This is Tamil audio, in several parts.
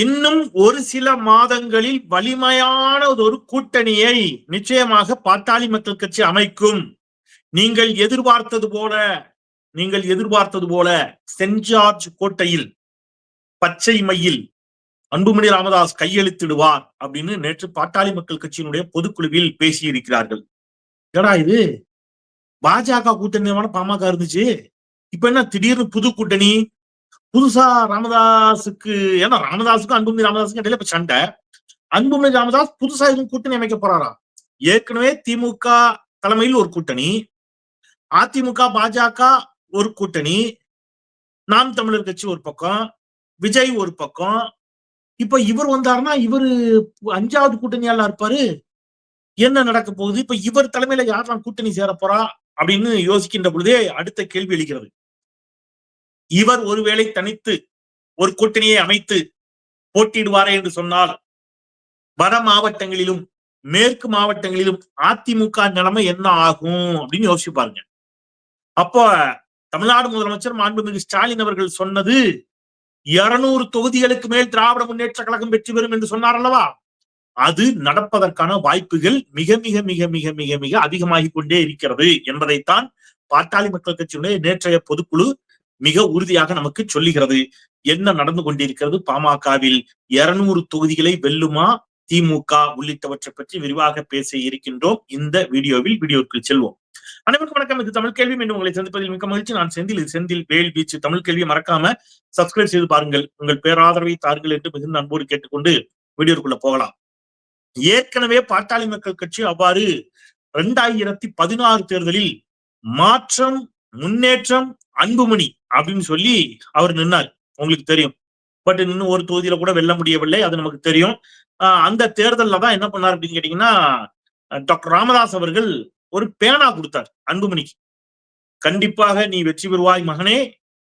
இன்னும் ஒரு சில மாதங்களில் வலிமையான ஒரு கூட்டணியை நிச்சயமாக பாட்டாளி மக்கள் கட்சி அமைக்கும். நீங்கள் எதிர்பார்த்தது போல நீங்கள் எதிர்பார்த்தது போல சென்ட் ஜார்ஜ் கோட்டையில் பச்சை மையில் அன்புமணி ராமதாஸ் கையெழுத்திடுவார் அப்படின்னு நேற்று பாட்டாளி மக்கள் கட்சியினுடைய பொதுக்குழுவில் பேசியிருக்கிறார்கள். ஏடா இது? பாஜக கூட்டணி பாமக இருந்துச்சு. இப்ப என்ன திடீர்னு புது கூட்டணி புதுசா ராமதாஸுக்கு ஏன்னா ராமதாஸுக்கும் அன்புமணி ராமதாஸுக்கும் இடையில இப்ப சண்டை. அன்புமணி ராமதாஸ் புதுசா எதுவும் கூட்டணி அமைக்க போறாரா? ஏற்கனவே திமுக தலைமையில் ஒரு கூட்டணி அதிமுக பாஜக ஒரு கூட்டணி நாம் தமிழர் கட்சி ஒரு பக்கம் விஜய் ஒரு பக்கம். இப்ப இவர் வந்தாருன்னா இவரு அஞ்சாவது கூட்டணியால இருப்பாரு? என்ன நடக்க போகுது? இப்ப இவர் தலைமையில யாரெல்லாம் கூட்டணி சேர போறா? அப்படின்னு யோசிக்கின்ற பொழுதே அடுத்த கேள்வி எழுகிறது. இவர் ஒருவேளை தனித்து ஒரு கூட்டணியை அமைத்து போட்டியிடுவாரே என்று சொன்னால் வட மாவட்டங்களிலும் மேற்கு மாவட்டங்களிலும் அதிமுக நிலைமை என்ன ஆகும் அப்படின்னு யோசிச்சு பாருங்க. அப்போ தமிழ்நாடு முதலமைச்சர் மாண்புமிகு ஸ்டாலின் அவர்கள் சொன்னது இருநூறு தொகுதிகளுக்கு மேல் திராவிட முன்னேற்ற கழகம் வெற்றி பெறும் என்று சொன்னார் அல்லவா? அது நடப்பதற்கான வாய்ப்புகள் மிக மிக மிக மிக மிக மிக அதிகமாகிக் கொண்டே இருக்கிறது என்பதைத்தான் பாட்டாளி மக்கள் கட்சியினுடைய நேற்றைய பொதுக்குழு மிக உறுதியாக நமக்கு சொல்லுகிறது. என்ன நடந்து கொண்டிருக்கிறது? பாமகவில் இருநூறு தொகுதிகளை வெல்லுமா? திமுக உள்ளிட்டவற்றை பற்றி விரிவாக பேச இருக்கின்றோம். இந்த வீடியோவில் வீடியோக்கு செல்வோம். அனைவருக்கும் வணக்கம். இது தமிழ் கேள்வி. மீண்டும் உங்களை சந்திப்பதில் மிக்க மகிழ்ச்சி. நான் செந்தில். இது செந்தில் வேல் பீச் தமிழ் கேள்வியை மறக்காம சப்ஸ்கிரைப் செய்து பாருங்கள். உங்கள் பேராதரவை தாருங்கள் என்று மிகுந்த அன்போடு கேட்டுக்கொண்டு வீடியோக்குள்ள போகலாம். ஏற்கனவே பாட்டாளி மக்கள் கட்சி அவ்வாறு இரண்டாயிரத்தி பதினாறு தேர்தலில் மாற்றம் முன்னேற்றம் அன்புமணி அப்படின்னு சொல்லி அவர் நின்னார். உங்களுக்கு தெரியும். பட் இன்னும் ஒரு தொகுதியில கூட வெல்ல முடியவில்லை. அது நமக்கு தெரியும். அந்த தேர்தலில் தான் என்ன பண்ணார் அப்படின்னு கேட்டீங்கன்னா டாக்டர் ராமதாஸ் அவர்கள் ஒரு பேனா கொடுத்தார் அன்புமணிக்கு. கண்டிப்பாக நீ வெற்றி பெறுவாய் மகனே.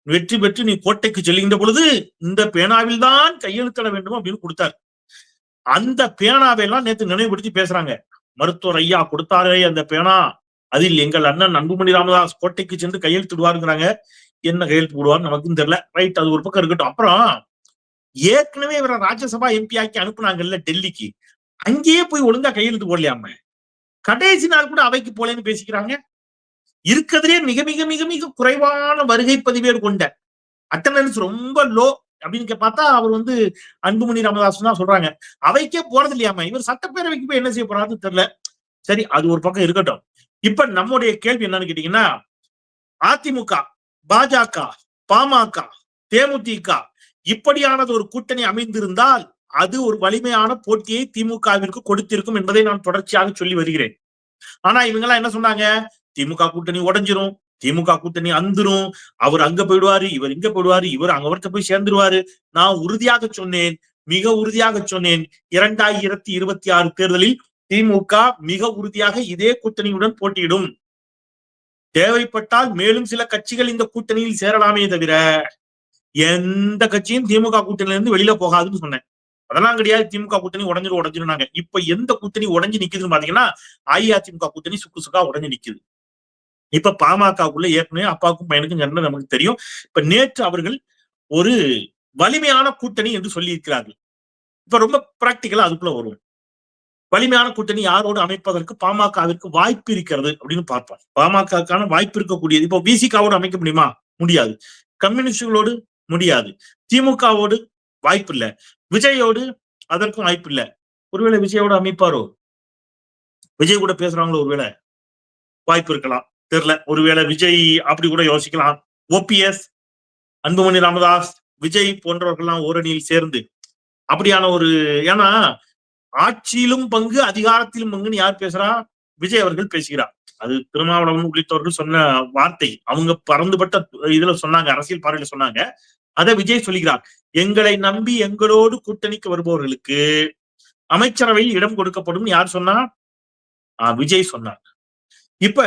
வெற்றி பெற்று நீ கோட்டைக்கு செல்கின்ற பொழுது இந்த பேனாவில் தான் கையெழுத்திட வேண்டும் அப்படின்னு கொடுத்தார். அந்த பேனாவை எல்லாம் நேற்று நினைவுபடுத்தி பேசுறாங்க. மருத்துவர் ஐயா கொடுத்தாரே அந்த பேனா. அதில் எங்கள் அண்ணன் அன்புமணி ராமதாஸ் கோட்டைக்கு சென்று கையெழுத்திடுவாருங்கிறாங்க. என்ன கையெழுத்து போடுவான்னு நமக்கும் தெரியல. ரைட் அது ஒரு பக்கம் இருக்கட்டும். அப்புறம் ஏற்கனவே இவரை ராஜ்யசபா எம்பி ஆக்கி அனுப்புனாங்கல்ல டெல்லிக்கு. அங்கேயே போய் ஒழுங்கா கையெழுத்து போடலையாம? கடைசி நாள் கூட அவைக்கு போலேன்னு பேசிக்கிறாங்க. இருக்கிறதுலே மிக மிக மிக மிக குறைவான வருகை பதிவேடு கொண்ட அட்டண்டன்ஸ் ரொம்ப லோ அப்படின்னு பார்த்தா அவர் வந்து அன்புமணி ராமதாஸ் தான் சொல்றாங்க. அவைக்கே போறது இல்லையாம? இவர் சட்டப்பேரவைக்கு போய் என்ன செய்ய போறாருன்னு தெரியல. சரி அது ஒரு பக்கம் இருக்கட்டும். இப்ப நம்முடைய கேள்வி என்னன்னு கேட்டீங்கன்னா அதிமுக பாஜக பாமக தேமுதிக இப்படியானது ஒரு கூட்டணி அமைந்திருந்தால் அது ஒரு வலிமையான போட்டியை திமுகவிற்கு கொடுத்திருக்கும் என்பதை நான் தொடர்ச்சியாக சொல்லி வருகிறேன். ஆனா இவங்க எல்லாம் என்ன சொன்னாங்க? திமுக கூட்டணி உடஞ்சிரும் திமுக கூட்டணி அந்துரும் அவர் அங்க போயிடுவாரு இவர் இங்க போயிடுவாரு இவர் அங்க போய் சேர்ந்துருவாரு. நான் உறுதியாக சொன்னேன் மிக உறுதியாக சொன்னேன் இரண்டாயிரத்தி இருபத்தி ஆறு தேர்தலில் திமுக மிக உறுதியாக இதே கூட்டணியுடன் போட்டியிடும். தேவைப்பட்டால் மேலும் சில கட்சிகள் இந்த கூட்டணியில் சேரலாமே தவிர எந்த கட்சியும் திமுக கூட்டணியில இருந்து வெளியில போகாதுன்னு சொன்னேன். அதெல்லாம் கிடையாது திமுக கூட்டணி உடஞ்சிரு உடஞ்சிருந்தாங்க இப்ப எந்த கூட்டணி உடஞ்சு நிக்குதுன்னு பாத்தீங்கன்னா அஇஅதிமுக கூட்டணி சுக்கு சுக்கா உடஞ்சு நிக்குது. இப்ப பாமகக்குள்ள ஏற்கனவே அப்பாவுக்கும் பையனுக்கும் சொன்னது நமக்கு தெரியும்? இப்ப நேற்று அவர்கள் ஒரு வலிமையான கூட்டணி என்று சொல்லி இருக்கிறார்கள் இப்ப ரொம்ப பிராக்டிக்கலா அதுக்குள்ள வருவோம். வலிமையான கூட்டணி யாரோடு அமைப்பதற்கு பாமகவிற்கு வாய்ப்பு இருக்கிறது அப்படின்னு பார்ப்பார் பாமகக்கான வாய்ப்பு இருக்கக்கூடியது இப்போ பிசிகாவோடு அமைக்க முடியுமா? முடியாது. கம்யூனிஸ்டுகளோடு முடியாது. திமுகவோடு வாய்ப்பு இல்ல. விஜயோடு அதற்கும் வாய்ப்பு இல்லை. ஒருவேளை விஜயோட அமைப்பாரோ? விஜய் கூட பேசுறாங்களோ ஒருவேளை? வாய்ப்பு இருக்கலாம். தெரியல ஒருவேளை விஜய் அப்படி கூட யோசிக்கலாம். ஓபிஎஸ் அன்புமணி ராமதாஸ் விஜய் போன்றவர்கள்லாம் ஓரணியில் சேர்ந்து அப்படியான ஒரு ஏன்னா ஆட்சியிலும் பங்கு அதிகாரத்திலும் பங்குன்னு யார் பேசுறா? விஜய் அவர்கள் பேசுகிறார். அது திருமாவளவன் உள்ளிட்டவர்கள் சொன்ன வார்த்தை. அவங்க பறந்துபட்ட இதுல சொன்னாங்க அரசியல் பார்வையில சொன்னாங்க. அதை விஜய் சொல்லுகிறார் எங்களை நம்பி எங்களோடு கூட்டணிக்கு வருபவர்களுக்கு அமைச்சரவையில் இடம் கொடுக்கப்படும் யார் சொன்னா? விஜய் சொன்னார். இப்ப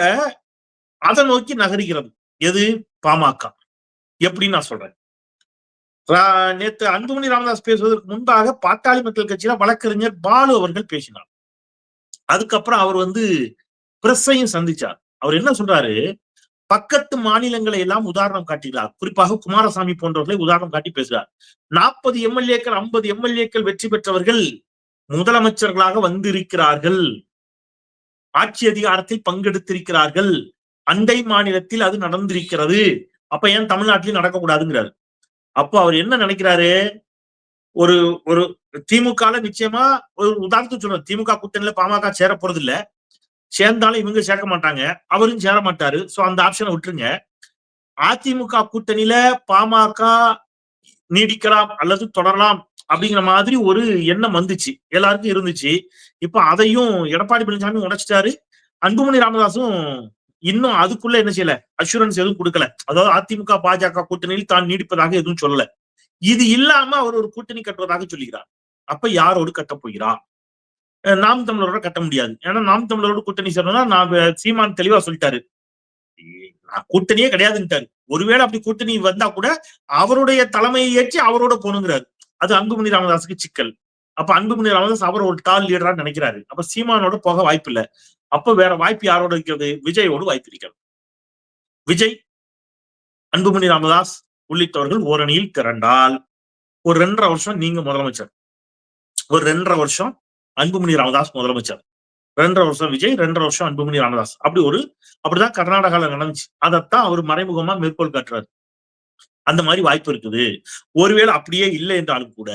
அதை நோக்கி நகருகிறது எது? பாமக. எப்படின்னு நான் சொல்றேன். நேத்து அன்புமணி ராமதாஸ் பேசுவதற்கு முன்பாக பாட்டாளி மக்கள் கட்சியில வழக்கறிஞர் பாலு அவர்கள் பேசினார். அதுக்கப்புறம் அவர் வந்து பிரஸ்ஸையும் சந்திச்சார். அவர் என்ன சொல்றாரு? பக்கத்து மாநிலங்களை எல்லாம் உதாரணம் காட்டுகிறார் குறிப்பாக குமாரசாமி போன்றவர்களை உதாரணம் காட்டி பேசுகிறார் நாற்பது எம்எல்ஏக்கள் ஐம்பது எம்எல்ஏக்கள் வெற்றி பெற்றவர்கள் முதலமைச்சர்களாக வந்திருக்கிறார்கள். ஆட்சி அதிகாரத்தில் பங்கெடுத்திருக்கிறார்கள். அண்டை மாநிலத்தில் அது நடந்திருக்கிறது. அப்ப ஏன் தமிழ்நாட்டிலும் நடக்கக்கூடாதுங்கிறார். அப்போ அவர் என்ன நினைக்கிறாரு? ஒரு ஒரு திமுக நிச்சயமா ஒரு உதாரணத்துக்கு சொல்றேன். திமுக கூட்டணியில பாமக சேர போறது இல்ல சேர்ந்தாலும் இவங்க சேர்க்க மாட்டாங்க. அவரும் சேர மாட்டாரு. சோ அந்த ஆப்ஷனை விட்டுருங்க. அதிமுக கூட்டணியில பாமக நீடிக்கலாம் அல்லது தொடரலாம் அப்படிங்கிற மாதிரி ஒரு எண்ணம் வந்துச்சு. எல்லாருக்கும் இருந்துச்சு. இப்ப அதையும் எடப்பாடி பழனிசாமி உடைச்சிட்டாரு. அன்புமணி ராமதாசும் இன்னும் அதுக்குள்ள என்ன செய்யல? அஷூரன்ஸ் எதுவும் கொடுக்கல. அதாவது அதிமுக பாஜக கூட்டணியில் தான் நீடிப்பதாக எதுவும் சொல்லல. இது இல்லாம அவர் ஒரு கூட்டணி கட்டுவதாக சொல்லுகிறார் அப்ப யாரோடு கட்ட போகிறார் நாம் தமிழரோட கட்ட முடியாது. ஏன்னா நாம் தமிழரோட கூட்டணி சொன்னா நான் சீமான் தெளிவா சொல்லிட்டாரு. நான் கூட்டணியே கிடையாதுன்ட்டாரு. ஒருவேளை அப்படி கூட்டணி வந்தா கூட அவருடைய தலைமையை ஏற்றி அவரோட போகணுங்கிறாரு. அது அங்குமணி ராமதாஸுக்கு சிக்கல். அப்ப அன்புமணி ராமதாஸ் அவர் ஒரு டால் லீடரா நினைக்கிறாரு. அப்ப சீமானோட போக வாய்ப்பு இல்ல. அப்ப வேற வாய்ப்பு யாரோட இருக்கிறது? விஜயோடு வாய்ப்பு இருக்கிறது. விஜய் அன்புமணி ராமதாஸ் உள்ளிட்டவர்கள் ஓரணியில் திரண்டால் ஒரு ரெண்டரை வருஷம் நீங்க முதலமைச்சர். ஒரு ரெண்டரை வருஷம் அன்புமணி ராமதாஸ் முதலமைச்சர். ரெண்டரை வருஷம் விஜய் ரெண்டரை வருஷம் அன்புமணி ராமதாஸ். அப்படி ஒரு அப்படிதான் கர்நாடகால நடந்துச்சு. அதைத்தான் அவர் மறைமுகமா மேற்கோள் காட்டுறாரு. அந்த மாதிரி வாய்ப்பு இருக்குது. ஒருவேளை அப்படியே இல்லை என்றாலும் கூட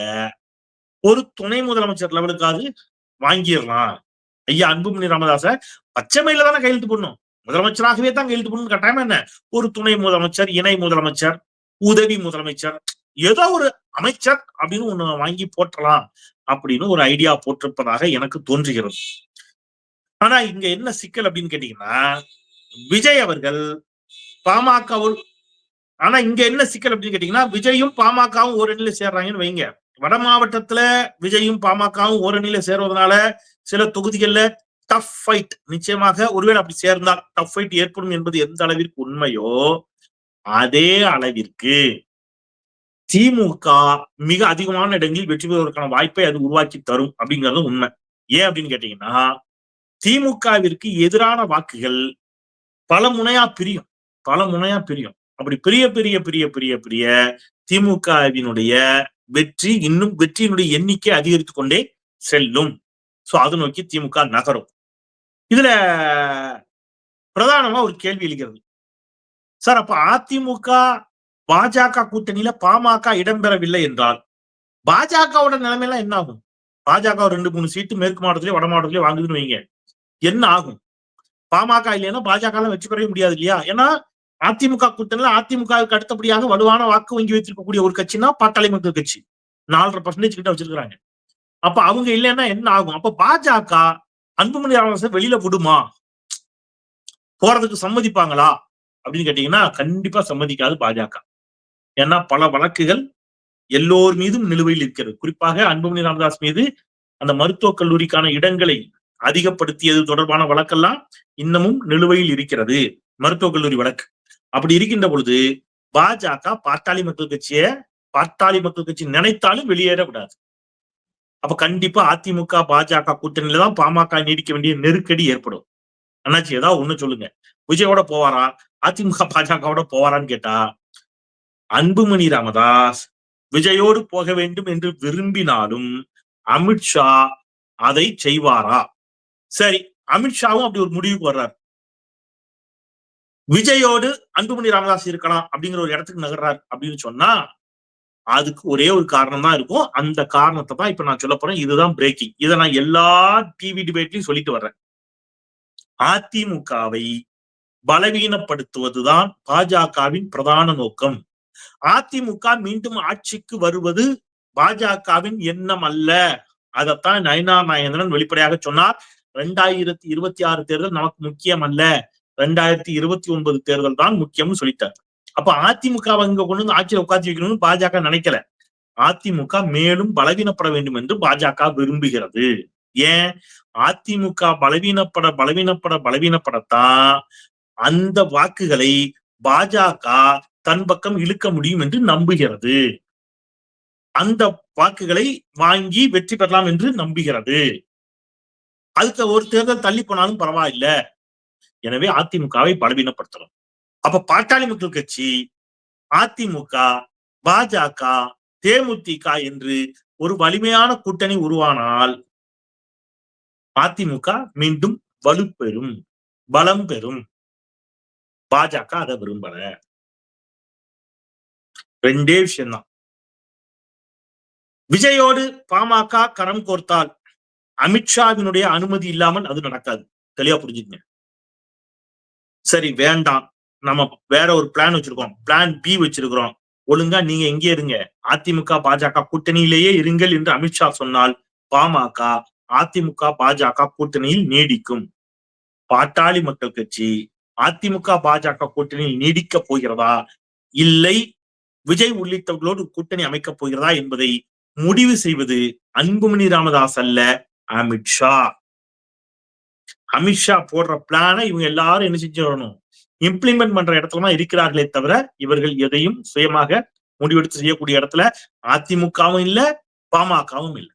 ஒரு துணை முதலமைச்சர் லெவலுக்காவது வாங்கிடலாம். ஐயா அன்புமணி ராமதாச பச்சைமையில தானே கையெழுத்து போடணும்? முதலமைச்சராகவே தான் கையெழுத்து போடணும் கட்டாயமா என்ன? ஒரு துணை முதலமைச்சர் இணை முதலமைச்சர் உதவி முதலமைச்சர் ஏதோ ஒரு அமைச்சர் அப்படின்னு ஒண்ணு வாங்கி போற்றலாம் அப்படின்னு ஒரு ஐடியா போட்டிருப்பதாக எனக்கு தோன்றுகிறது. ஆனா இங்க என்ன சிக்கல் அப்படின்னு கேட்டீங்கன்னா விஜய் அவர்கள் பாமகவும் ஆனா இங்க என்ன சிக்கல் அப்படின்னு கேட்டீங்கன்னா விஜயும் பாமகவும் ஒரு இடத்துல சேர்றாங்கன்னு வைங்க. வட மாவட்டத்துல விஜயும் பாமகவும் ஒரு அணியில சேர்வதனால சில தொகுதிகள்ல டஃப் ஃபைட் நிச்சயமாக ஒருவேளை அப்படி சேர்ந்தால் டஃப் ஃபைட் ஏற்படும் என்பது எந்த அளவிற்கு உண்மையோ அதே அளவிற்கு திமுக மிக அதிகமான இடங்களில் வெற்றி பெறுவதற்கான வாய்ப்பை அது உருவாக்கி தரும் அப்படிங்கிறது உண்மை. ஏன் அப்படின்னு கேட்டீங்கன்னா திமுகவிற்கு எதிரான வாக்குகள் பல முனையா பிரியும் பல முனையா பிரியும். அப்படி பிரிய பிரிய பிரிய பிரிய பிரிய திமுகவினுடைய வெற்றி இன்னும் வெற்றியினுடைய எண்ணிக்கை அதிகரித்து கொண்டே செல்லும். சோ அதை நோக்கி திமுக நகரும். இதுல பிரதானமா ஒரு கேள்வி எழுகிறது. சார் அப்ப அதிமுக பாஜக கூட்டணியில பாமக இடம்பெறவில்லை என்றால் பாஜகவோட நிலைமையெல்லாம் என்ன ஆகும்? பாஜக ஒரு ரெண்டு மூணு சீட்டு மேற்கு மாவட்டத்திலே வட மாவட்டத்திலே வாங்குதுன்னு வைங்க. என்ன ஆகும்? பாமக இல்லைன்னா பாஜக எல்லாம் வெற்றி பெறவே முடியாது இல்லையா? ஏன்னா அதிமுக கூட்டணியில அதிமுகவுக்கு அடுத்தபடியாக வலுவான வாக்கு வங்கி வைத்திருக்கக்கூடிய ஒரு கட்சினா பாட்டாளி மக்கள் கட்சி. நாலரை பர்சன்டேஜ் கிட்ட வச்சிருக்கிறாங்க. அப்ப அவங்க இல்லைன்னா என்ன ஆகும்? அப்ப பாஜக அன்புமணி ராமதாஸ் வெளியில விடுமா? போறதுக்கு சம்மதிப்பாங்களா? அப்படின்னு கேட்டீங்கன்னா கண்டிப்பா சம்மதிக்காது பாஜக. ஏன்னா பல வழக்குகள் எல்லோர் மீதும் நிலுவையில் இருக்கிறது. குறிப்பாக அன்புமணி ராமதாஸ் மீது அந்த மருத்துவக் கல்லூரிக்கான இடங்களை அதிகப்படுத்தியது தொடர்பான வழக்கெல்லாம் இன்னமும் நிலுவையில் இருக்கிறது. மருத்துவக் கல்லூரி வழக்கு. அப்படி இருக்கின்ற பொழுது பாஜக பாட்டாளி மக்கள் கட்சியை பாட்டாளி மக்கள் கட்சி நினைத்தாலும் வெளியேறக்கூடாது. அப்ப கண்டிப்பா அதிமுக பாஜக கூட்டணியில தான் பாமக நீடிக்க வேண்டிய நெருக்கடி ஏற்படும். அண்ணாச்சி ஏதாவது ஒண்ணு சொல்லுங்க. விஜயோட போவாரா? அதிமுக பாஜகவோட போவாரான்னு கேட்டா அன்புமணி ராமதாஸ் விஜயோடு போக வேண்டும் என்று விரும்பினாலும் அமித்ஷா அதை செய்வாரா? சரி அமித்ஷாவும் அப்படி ஒரு முடிவுக்கு வர்றாரு. விஜயோடு அன்புமணி ராமதாஸ் இருக்கலாம் அப்படிங்கிற ஒரு இடத்துக்கு நகர்றாரு அப்படின்னு சொன்னா அதுக்கு ஒரே ஒரு காரணம் தான் இருக்கும். அந்த காரணத்தை தான் இப்ப நான் சொல்ல போறேன். இதுதான் பிரேக்கிங் இதை நான் எல்லா டிவி டிபேட்லயும் சொல்லிட்டு வர்றேன். அதிமுகவை பலவீனப்படுத்துவதுதான் பாஜகவின் பிரதான நோக்கம். அதிமுக மீண்டும் ஆட்சிக்கு வருவது பாஜகவின் எண்ணம் அல்ல. அதைத்தான் நயனா நாயந்திரன் வெளிப்படையாக சொன்னார். ரெண்டாயிரத்தி இருபத்தி ஆறு தேர்தல் நமக்கு முக்கியம் அல்ல. ரெண்டாயிரத்தி இருபத்தி ஒன்பது தேர்தல் தான் முக்கியம்னு சொல்லிட்டார். அப்ப அதிமுக இங்க கொண்டு வந்து ஆட்சியில் உட்காந்து வைக்கணும்னு பாஜக நினைக்கல. அதிமுக மேலும் பலவீனப்பட வேண்டும் என்று பாஜக விரும்புகிறது. ஏன்? அதிமுக பலவீனப்பட பலவீனப்பட பலவீனப்படத்தான் அந்த வாக்குகளை பாஜக தன் பக்கம் இழுக்க முடியும் என்று நம்புகிறது. அந்த வாக்குகளை வாங்கி வெற்றி பெறலாம் என்று நம்புகிறது. அதுக்கு ஒரு தேர்தல் தள்ளி போனாலும் பரவாயில்ல. எனவே அதிமுகவை பலவீனப்படுத்தணும் அப்ப பாட்டாளி மக்கள் கட்சி அதிமுக பாஜக தேமுதிக என்று ஒரு வலிமையான கூட்டணி உருவானால் அதிமுக மீண்டும் வலுப்பெறும் பலம் பெறும். பாஜக அதை விரும்பல. ரெண்டே விஷயம்தான். விஜயோடு பாமக கரம் கோர்த்தால் அமித்ஷாவினுடைய அனுமதி இல்லாமல் அது நடக்காது. தெளிவா புரிஞ்சுக்கங்க. சரி வேண்டாம். நம்ம வேற ஒரு பிளான் வச்சிருக்கோம். பிளான் பி வச்சிருக்கிறோம். ஒழுங்கா நீங்க எங்கே இருங்க. அதிமுக பாஜக கூட்டணியிலேயே இருங்கள் என்று அமித்ஷா சொன்னால் பாமக அதிமுக பாஜக கூட்டணியில் நீடிக்கும். பாட்டாளி மக்கள் கட்சி அதிமுக பாஜக கூட்டணியில் நீடிக்க போகிறதா? இல்லை விஜய் உள்ளிட்டவர்களோடு கூட்டணி அமைக்கப் போகிறதா என்பதை முடிவு செய்வது அன்புமணி ராமதாஸ் அல்ல அமித்ஷா அமித்ஷா போடுற பிளான இவங்க எல்லாரும் என்ன செஞ்சு வரணும்? இம்ப்ளிமெண்ட் பண்ற இடத்துல தான் இருக்கிறார்களே தவிர இவர்கள் எதையும் சுயமாக முடிவெடுத்து செய்யக்கூடிய இடத்துல அதிமுகவும் இல்ல பாமகவும் இல்லை.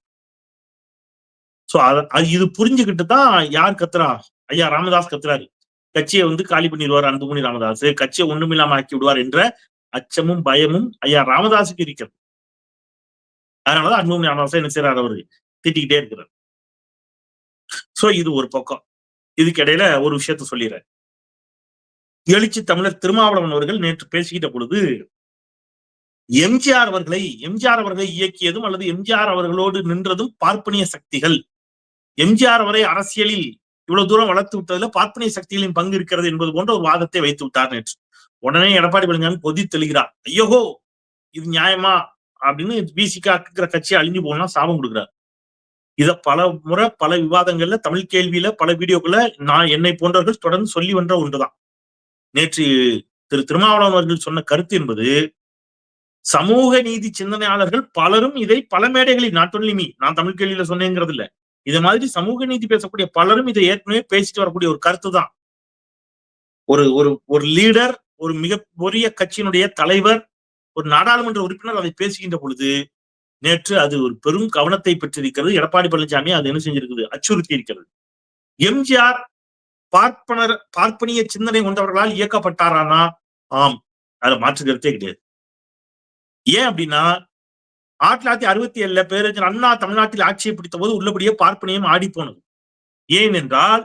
சோ அது இது புரிஞ்சுக்கிட்டு தான் யார் கத்துறா ஐயா ராமதாஸ் கத்துறாரு. கட்சியை வந்து காலி பண்ணிடுவார் அன்புமணி ராமதாஸ். கட்சியை ஒண்ணுமில்லாம ஆக்கி விடுவார் என்ற அச்சமும் பயமும் ஐயா ராமதாஸுக்கு இருக்கிறது. அதனாலதான் அன்புமணி ராமதாஸ் என்ன செய்யறாரு அவரு? திட்டிக்கிட்டே இருக்கிறார். சோ இது ஒரு பக்கம். இதுக்கு இடையில ஒரு விஷயத்த சொல்லிடுறேன். எழுச்சி தமிழர் திருமாவளவன் அவர்கள் நேற்று பேசிக்கிட்ட பொழுது எம்ஜிஆர் அவர்களை எம்ஜிஆர் அவர்களை இயக்கியதும் அல்லது எம்ஜிஆர் அவர்களோடு நின்றதும் பார்ப்பனிய சக்திகள். எம்ஜிஆர் அவரை அரசியலில் இவ்வளவு தூரம் வளர்த்து விட்டதுல பார்ப்பனிய சக்திகளின் பங்கு இருக்கிறது என்பது போன்ற ஒரு வாதத்தை வைத்து விட்டார் நேற்று. உடனே எடப்பாடி பழனிசாமி கொதி தெளிகிறார். ஐயோகோ இது நியாயமா? அப்படின்னு பிசிகா கட்சி அழிஞ்சு போனா சாபம் கொடுக்குறாரு. இத பல முறை பல விவாதங்கள்ல தமிழ் கேள்வியில பல வீடியோக்குள்ள நான் என்னை போன்றவர்கள் தொடர்ந்து சொல்லி வந்த ஒன்றுதான். நேற்று திரு திருமாவளவன் அவர்கள் சொன்ன கருத்து என்பது சமூக நீதி சிந்தனையாளர்கள் பலரும் இதை பல மேடைகளில் நாட் ஒன்லி மீ நான் தமிழ் கேள்வியில சொன்னேங்கிறது இல்ல இது மாதிரி சமூக நீதி பேசக்கூடிய பலரும் இதை ஏற்கனவே பேசிட்டு வரக்கூடிய ஒரு கருத்து தான் ஒரு ஒரு ஒரு லீடர் ஒரு மிக பெரிய கட்சியினுடைய தலைவர் ஒரு நாடாளுமன்ற உறுப்பினர் அதை பேசுகின்ற பொழுது நேற்று அது ஒரு பெரும் கவனத்தை பெற்றிருக்கிறது. எடப்பாடி பழனிசாமி அது என்ன செஞ்சிருக்குது? அச்சுறுத்தி இருக்கிறது எம்ஜிஆர் பார்ப்பனர் பார்ப்பனிய சிந்தனை கொண்டவர்களால் இயக்கப்பட்டாரானா? ஆம். அதுல மாற்று கருத்தே கிடையாது. ஏன் அப்படின்னா ஆயிரத்தி தொள்ளாயிரத்தி அறுபத்தி ஏழுல பேரறிஞர் அண்ணா தமிழ்நாட்டில் ஆட்சியை பிடித்த போது உள்ளபடியே பார்ப்பனியம் ஆடி போனது ஏனென்றால்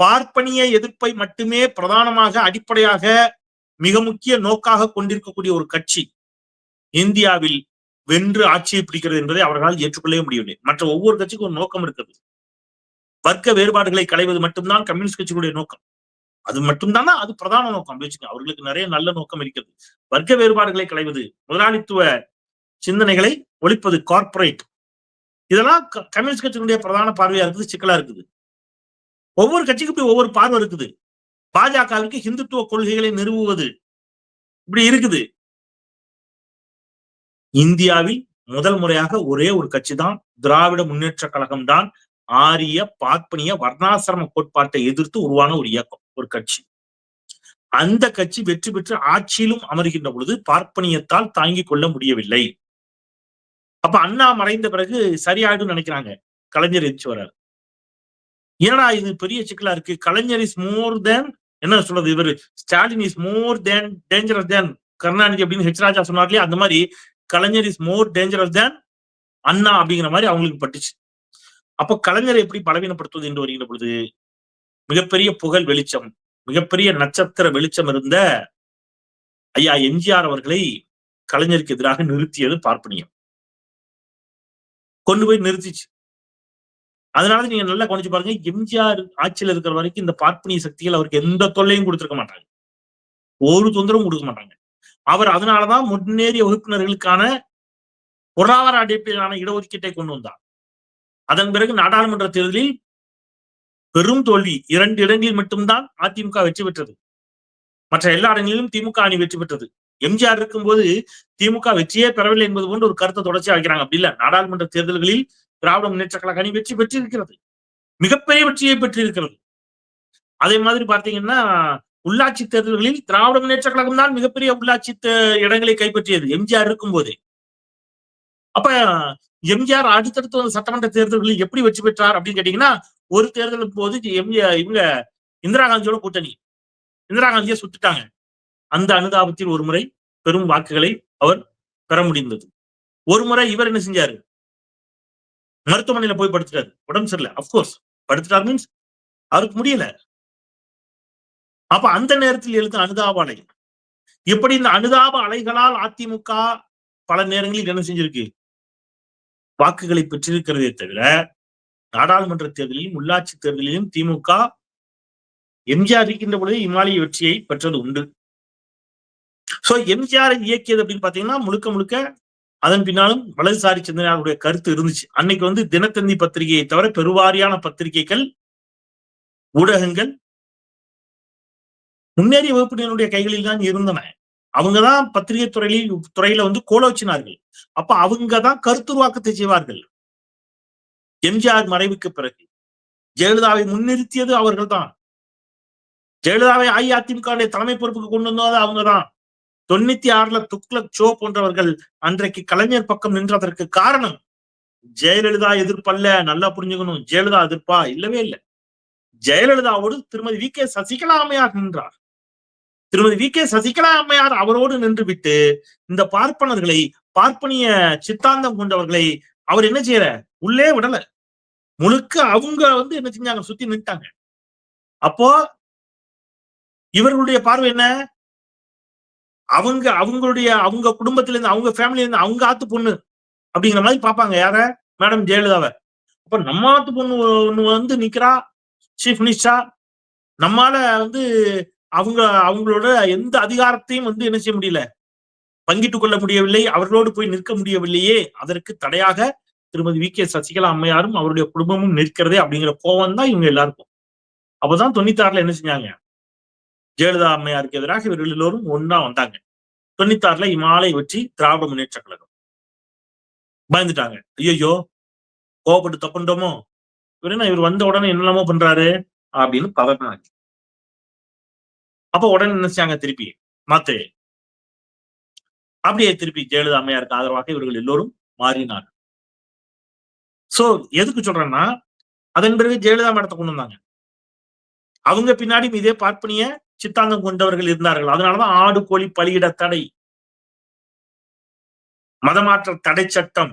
பார்ப்பனிய எதிர்ப்பை மட்டுமே பிரதானமாக அடிப்படையாக மிக முக்கிய நோக்காக கொண்டிருக்கக்கூடிய ஒரு கட்சி இந்தியாவில் வென்று ஆட்சியை பிடிக்கிறது என்பதை அவர்களால் ஏற்றுக்கொள்ளவே முடியவில்லை. மற்ற ஒவ்வொரு கட்சிக்கும் ஒரு நோக்கம் இருக்கிறது. வர்க்க வேறுபாடுகளை களைவது மட்டும்தான் கம்யூனிஸ்ட் கட்சிகளுடைய நோக்கம். அது மட்டும்தானா? அது பிரதான நோக்கம். வச்சுக்கோங்க. அவர்களுக்கு நிறைய நல்ல நோக்கம் இருக்கிறது. வர்க்க வேறுபாடுகளை களைவது முதலாளித்துவ சிந்தனைகளை ஒழிப்பது கார்பரேட் இதெல்லாம் கம்யூனிஸ்ட் கட்சியினுடைய பிரதான பார்வையா இருக்குது சிக்கலா இருக்குது. ஒவ்வொரு கட்சிக்கும் இப்படி ஒவ்வொரு பார்வை இருக்குது. பாஜகவிற்கு ஹிந்துத்துவ கொள்கைகளை நிறுவுவது இப்படி இருக்குது. இந்தியாவில் முதல் முறையாக ஒரே ஒரு கட்சி தான் திராவிட முன்னேற்ற கழகம் தான் ஆரிய பார்ப்பனிய வர்ணாசிரம கோட்பாட்டை எதிர்த்து உருவான ஒரு இயக்கம் ஒரு கட்சி. அந்த கட்சி வெற்றி பெற்று ஆட்சியிலும் அமர்கின்ற பொழுது பார்ப்பனியத்தால் தாங்கிக் கொள்ள முடியவில்லை. அப்ப அண்ணா மறைந்த பிறகு சரியாயிடும் நினைக்கிறாங்க கலைஞர் எதிர்த்து வர்றாரு ஏன்னா இது பெரிய சிக்கலா இருக்கு? கலைஞர் இஸ் மோர் தேன் என்ன சொல்றது இவர்? Stalin is more than dangerous than Karunanidhi அப்படின்னு ஹெச் ராஜா சொன்னார்லயே? அந்த மாதிரி கலைஞர் இஸ் மோர் டேஞ்சரஸ் தேன் அண்ணா அப்படிங்கிற மாதிரி அவங்களுக்கு பட்டுச்சு. அப்போ கலைஞரை எப்படி பலவீனப்படுத்துவது என்று வருகின்ற பொழுது மிகப்பெரிய புகழ் வெளிச்சம் மிகப்பெரிய நட்சத்திர வெளிச்சம் இருந்த ஐயா எம்ஜிஆர் அவர்களை கலைஞருக்கு எதிராக நிறுத்தியது பார்ப்பனியம். கொண்டு போய் நிறுத்திச்சு. அதனால நீங்க நல்லா கவனிச்சு பாருங்க எம்ஜிஆர் ஆட்சியில் இருக்கிற வரைக்கும் இந்த பார்ப்பனிய சக்திகள் அவருக்கு எந்த தொல்லையும் கொடுத்துருக்க மாட்டாங்க. ஒரு தொந்தரவும் கொடுக்க மாட்டாங்க. அவர் அதனாலதான் முன்னேறிய உறுப்பினர்களுக்கான பொருளாதார அடிப்படையிலான இடஒதுக்கீட்டை கொண்டு வந்தார். அதன் பிறகு நாடாளுமன்ற தேர்தலில் பெரும் தோல்வி இரண்டு இடங்களில் மட்டும்தான் அதிமுக வெற்றி பெற்றது. மற்ற எல்லா இடங்களிலும் திமுக அணி வெற்றி பெற்றது. எம்ஜிஆர் இருக்கும்போது திமுக வெற்றியே பெறவில்லை என்பது போன்ற ஒரு கருத்தை தொடர்ச்சியா வைக்கிறாங்க. அப்படி இல்ல. நாடாளுமன்ற தேர்தல்களில் திராவிட முன்னேற்ற கழக அணி வெற்றி பெற்றிருக்கிறது. மிகப்பெரிய வெற்றியை பெற்றிருக்கிறது. அதே மாதிரி பாத்தீங்கன்னா உள்ளாட்சி தேர்தல்களில் திராவிட முன்னேற்ற கழகம் தான் மிகப்பெரிய உள்ளாட்சி இடங்களை கைப்பற்றியது எம்ஜிஆர் இருக்கும் போதே அப்ப எம்ஜிஆர் அடுத்தடுத்த சட்டமன்ற தேர்தல்களில் எப்படி வெற்றி பெற்றார் அப்படின்னு கேட்டீங்கன்னா ஒரு தேர்தலின் போது எம்ஜிஆர் இவங்க இந்திரா காந்தியோட கூட்டணி. இந்திரா காந்தியை சுட்டுட்டாங்க. அந்த அனுதாபத்தில் ஒரு முறை பெரும் வாக்குகளை அவர் பெற முடிந்தது. ஒரு முறை இவர் என்ன செஞ்சாரு? மருத்துவமனையில போய் படுத்துட்டாரு. உடம்பு சரியில்லை. அப்கோர்ஸ் படுத்துட்டார் மீன்ஸ் அவருக்கு முடியல. அப்ப அந்த நேரத்தில் எழுந்த அனுதாப அலை. இப்படி இந்த அனுதாப அலைகளால் அதிமுக பல நேரங்களில் என்ன செஞ்சிருக்கு? வாக்குகளை பெற்றிருக்கிறதே தவிர நாடாளுமன்ற தேர்தலிலும் உள்ளாட்சி தேர்தலிலும் திமுக எம்ஜிஆர் இருக்கின்ற பொழுது இமாலய வெற்றியை பெற்றது உண்டு. சோ எம்ஜிஆர் இயக்கியது அப்படின்னு பாத்தீங்கன்னா முழுக்க முழுக்க அதன் பின்னாலும் வலதுசாரி சிந்தனையாளருடைய கருத்து இருந்துச்சு. அன்னைக்கு வந்து தினத்தந்தி பத்திரிகையை தவிர பெருவாரியான பத்திரிகைகள் ஊடகங்கள் முன்னேறிய வகுப்பினருடைய கைகளில் தான் இருந்தன. அவங்கதான் பத்திரிகை துறையில் துறையில வந்து கோலோச்சினார்கள் அப்ப அவங்கதான் கருத்துருவாக்கத்தை செய்வார்கள். எம்ஜிஆர் மறைவுக்கு பிறகு ஜெயலலிதாவை முன்னிறுத்தியது அவர்கள் தான் ஜெயலலிதாவை அஇஅதிமுக தலைமை பொறுப்புக்கு கொண்டு வந்தது அவங்கதான். தொண்ணூத்தி ஆறுல துக்ளக் சோ போன்றவர்கள் அன்றைக்கு கலைஞர் பக்கம் நின்றதற்கு காரணம் ஜெயலலிதா எதிர்ப்பல்ல நல்லா புரிஞ்சுக்கணும். ஜெயலலிதா எதிர்ப்பா? இல்லவே இல்லை. ஜெயலலிதாவோடு திருமதி வி கே சசிகலா அம்மையார் நின்றார். திருமதி வி. கே. சசிகலா அம்மையார் அவரோடு நின்று விட்டு இந்த பார்ப்பனர்களை பார்ப்பனிய சித்தாந்தம் கொண்டவர்களை அவர் என்ன செய்யற? உள்ளே விடல. முழுக்க அவங்க வந்து என்ன செஞ்சாங்க? சுத்தி நின்ட்டாங்க அப்போ இவர்களுடைய பார்வை என்ன? அவங்க அவங்களுடைய அவங்க குடும்பத்துல இருந்து அவங்க ஃபேமிலில இருந்து அவங்க ஆத்து பொண்ணு அப்படிங்கிற மாதிரி பாப்பாங்க யார? மேடம் ஜெயலலிதாவை. அப்ப நம்ம ஆத்து பொண்ணு ஒண்ணு வந்து நிக்கிறா? சீஃப் மினிஸ்டரா? நம்மால வந்து அவங்க அவங்களோட எந்த அதிகாரத்தையும் வந்து என்ன செய்ய முடியல? பங்கிட்டுக் கொள்ள முடியவில்லை. அவர்களோடு போய் நிற்க முடியவில்லையே. அதற்கு தடையாக திருமதி வி. கே. சசிகலா அம்மையாரும் அவருடைய குடும்பமும் நிற்கிறதே அப்படிங்கிற கோவம் தான் இவங்க எல்லாருக்கும். அப்பதான் தொண்ணூத்தி ஆறுல என்ன செஞ்சாங்க? ஜெயலலிதா அம்மையாருக்கு எதிராக இவர்கள் எல்லோரும் ஒன்னா வந்தாங்க. தொண்ணூத்தி ஆறுல இமாலை வெற்றி திராவிட முன்னேற்ற கழகம். பயந்துட்டாங்க. ஐயோ கோவப்பட்டு தப்புண்டோமோ? இவர் என்ன இவர் வந்த உடனே என்னெல்லாமோ பண்றாரு? அப்படின்னு பதறினாங்க அப்ப உடனே நினைச்சாங்க திருப்பி மாத்து அப்படியே திருப்பி ஜெயலலிதா அம்மையாருக்கு ஆதரவாக இவர்கள் எல்லோரும் மாறினார் சோ எதுக்கு சொல்றேன்னா அதன் பிறகு ஜெயலலிதா மேடத்தை கொண்டு வந்தாங்க. அவங்க பின்னாடி இதே பார்ப்பனிய சித்தாந்தம் கொண்டவர்கள் இருந்தார்கள். அதனாலதான் ஆடு கோழி பலியிட தடை. மதமாற்ற தடை சட்டம்.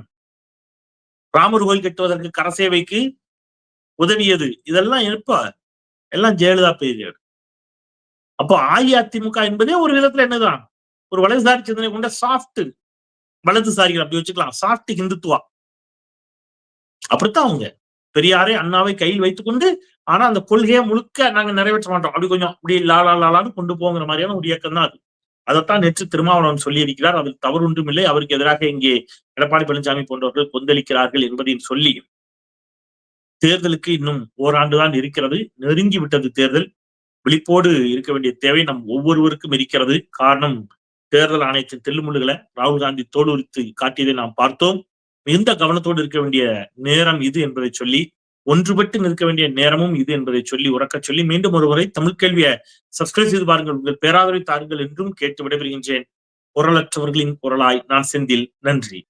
ராமர் கோயில் கட்டுவதற்கு கரசேவைக்கு உதவியது. இதெல்லாம் எப்ப எல்லாம் ஜெயலலிதா பீரியட் அப்போ அஇஅதிமுக என்பதே ஒரு விதத்துல என்னதான் ஒரு வலதுசாரி சிந்தனை கொண்ட சாஃப்ட் வலதுசாரிகள் அப்படி வச்சுக்கலாம். சாஃப்ட் ஹிந்துத்துவா. அப்படித்தான் அவங்க. பெரியாரை அண்ணாவை கையில் வைத்துக்கொண்டு ஆனா அந்த கொள்கையை முழுக்க நாங்க நிறைவேற்ற மாட்டோம். அப்படி கொஞ்சம் அப்படி லாலா லாலான்னு கொண்டு போங்கிற மாதிரியான ஒரு இயக்கம் தான் அது. அதைத்தான் நேற்று திருமாவளவன் சொல்லி இருக்கிறார் அதில் தவறு ஒன்றும் இல்லை அவருக்கு எதிராக இங்கே எடப்பாடி பழனிசாமி போன்றவர்கள் கொந்தளிக்கிறார்கள் என்பதையும் சொல்லி தேர்தலுக்கு இன்னும் ஓராண்டுதான் இருக்கிறது. நெருங்கி விட்டது தேர்தல். விழிப்போடு இருக்க வேண்டிய தேவை நம் ஒவ்வொருவருக்கும் இருக்கிறது. காரணம் தேர்தல் ஆணையத்தின் தெல்லுமுள்ளுகளை ராகுல் காந்தி தோலுரித்து காட்டியதை நாம் பார்த்தோம். மிகுந்த கவனத்தோடு இருக்க வேண்டிய நேரம் இது என்பதை சொல்லி ஒன்றுபட்டு நிற்க வேண்டிய நேரமும் இது என்பதை சொல்லி உறக்க சொல்லி மீண்டும் ஒருவரை தமிழ் கேள்வியை சப்ஸ்கிரைப் செய்து பாருங்கள். உங்கள் பேராதரவை தாருங்கள் என்றும் கேட்டு விடைபெறுகின்றேன். குரலற்றவர்களின் குரலாய் நான் செந்தில். நன்றி.